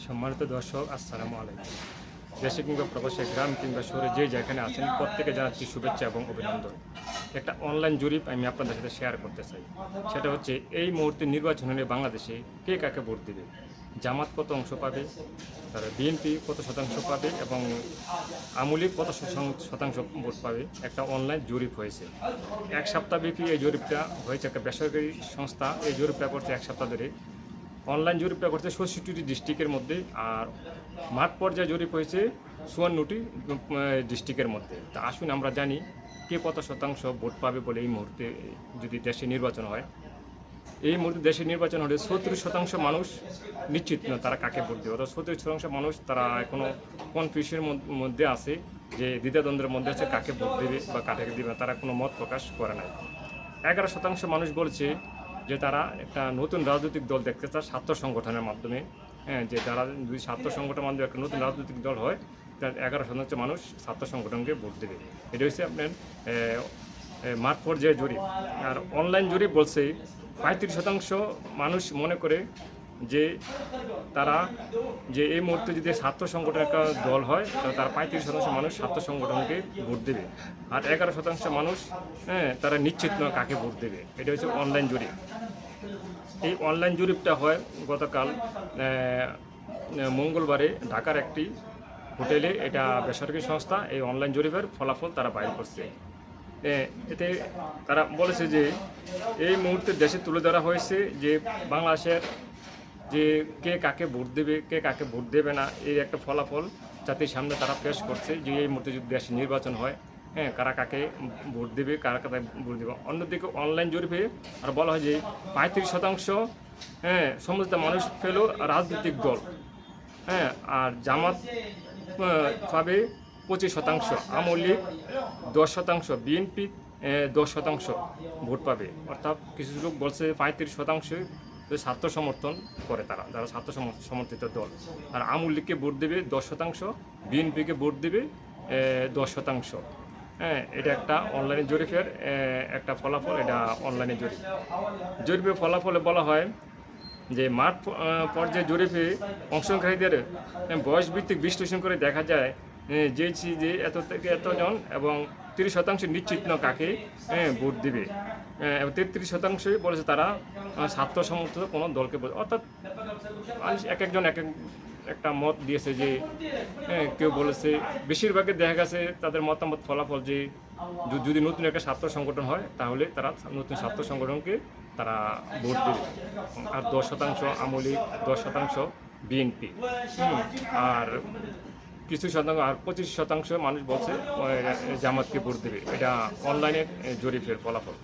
সম্মানিত দর্শক, আসসালামু আলাইকুম। দেশে কিংবা প্রবাসে গ্রাম কিংবা শহরে যে যেখানে আছেন, প্রত্যেকে জানাচ্ছি শুভেচ্ছা এবং অভিনন্দন। একটা অনলাইন জরিপ আমি আপনাদের সাথে শেয়ার করতে চাই। সেটা হচ্ছে, এই মুহূর্তে নির্বাচন হলে বাংলাদেশে কে কাকে ভোট দেবে? জামাত কত অংশ পাবে? তারা বিএনপি কত শতাংশ পাবে? এবং আমুলি কত শতাং- শতাংশ ভোট পাবে? একটা অনলাইন জরিপ হয়েছে। এক সপ্তাহব্যাপী এই জরিপটা হয়েছে। একটা বেসরকারি সংস্থা এই জরিপটা করছে এক সপ্তাহ ধরে। অনলাইন জরিপটা করছে ষষ্ঠীটি ডিস্ট্রিক্টের মধ্যে আর মাঠ পর্যায়ে জরিপ হয়েছে চুয়ান্নটি ডিস্ট্রিক্টের মধ্যে। তা আসুন আমরা জানি কে কত শতাংশ ভোট পাবে বলে এই মুহূর্তে যদি দেশে নির্বাচন হয়। এই মুহূর্তে দেশে নির্বাচন হলে সত্তর শতাংশ মানুষ নিশ্চিত না তারা কাকে ভোট দেবে। অর্থাৎ সত্তর শতাংশ মানুষ তারা এখনও কনফিউশনের মধ্যে আছে যে দ্বিধাদ্বন্দ্বের মধ্যে আছে কাকে ভোট দেবে বা কাকে দেবে না, তারা কোনো মত প্রকাশ করে নাই। এগারো শতাংশ মানুষ বলছে যে তারা একটা নতুন রাজনৈতিক দল দেখতে চায় স্বার্থ সংগঠনের মাধ্যমে। হ্যাঁ যে তারা যদি স্বার্থ সংগঠনের মাধ্যমে একটা নতুন রাজনৈতিক দল হয়, তার এগারো শতাংশ মানুষ স্বার্থ সংগঠনকে ভোট দেবে। এটা হচ্ছে আপনার মাঠ পর্যায়ে জরিপ। আর অনলাইন জরিপ বলছে পঁয়ত্রিশ শতাংশ মানুষ মনে করে যে তারা যে এই মুহূর্তে যদি স্বার্থ সংগঠনের একটা দল হয়, তাহলে তার পঁয়ত্রিশ শতাংশ মানুষ স্বার্থ সংগঠনকে ভোট দেবে। আর এগারো শতাংশ মানুষ হ্যাঁ তারা নিশ্চিত নয় কাকে ভোট দেবে। এটা হচ্ছে অনলাইন জরিপ। এই অনলাইন জরিপটা হয় গতকাল মঙ্গলবারে ঢাকার একটি হোটেলে এটা বেসরকারি সংস্থা এই অনলাইন জরিপের ফলাফল তারা বাইর করছে। এতে তারা বলেছে যে এই মুহূর্তে দেশে তুলে ধরা হয়েছে যে বাংলাদেশের যে কে কাকে ভোট দেবে, কে কাকে ভোট দেবে না, এই একটা ফলাফল জাতির সামনে তারা পেশ করছে যে এই মুহূর্তে যদি দেশে নির্বাচন হয় হ্যাঁ কারা কাকে ভোট দেবে, কারা কাকে ভোট দেবে। অন্যদিকে অনলাইন জরিপে আর বলা হয় যে পঁয়ত্রিশ শতাংশ হ্যাঁ সমস্ত মানুষ পেল রাজনৈতিক দল হ্যাঁ আর জামাত পাবে পঁচিশ শতাংশ আওয়ামী লীগ দশ শতাংশ, বিএনপি দশ শতাংশ ভোট পাবে। অর্থাৎ কিছু লোক বলছে পঁয়ত্রিশ শতাংশ ছাত্র সমর্থন করে তারা যারা স্বার্থ সমর্থিত দল। আর আওয়ামী লীগকে ভোট দেবে দশ শতাংশ বিএনপিকে ভোট দেবে দশ শতাংশ। হ্যাঁ এটা একটা অনলাইনে জরিপের একটা ফলাফল এটা অনলাইনে জরিপ। জরিপের ফলাফলে বলা হয় যে মাঠ পর্যায়ে জরিপে অংশগ্রহীদের আহ, বয়স ভিত্তিক বিশ্লেষণ করে দেখা যায় আহ, যে ছি- যে এত থেকে এতজন এবং তিরিশ শতাংশ নিশ্চিত কাকে আহ, ভোট দিবে। এবং তেত্রিশ শতাংশই বলেছে তারা স্বার্থ সমর্থিত কোনো দলকে অর্থাৎ মানুষ এক একজন এক এক একটা মত দিয়েছে যে হ্যাঁ, কেউ বলেছে বেশিরভাগই দেখা গেছে তাদের মতামত ফলাফল যে যদি নতুন একটা ছাত্র সংগঠন হয় তাহলে তারা নতুন ছাত্র সংগঠনকে তারা ভোট দেবে। আর দশ শতাংশ আমলি দশ শতাংশ বিএনপি। আর কিছু শতাংশ আর পঁচিশ শতাংশ মানুষ বলছে জামাতকে ভোট দেবে। এটা অনলাইনে জরিপের ফলাফল।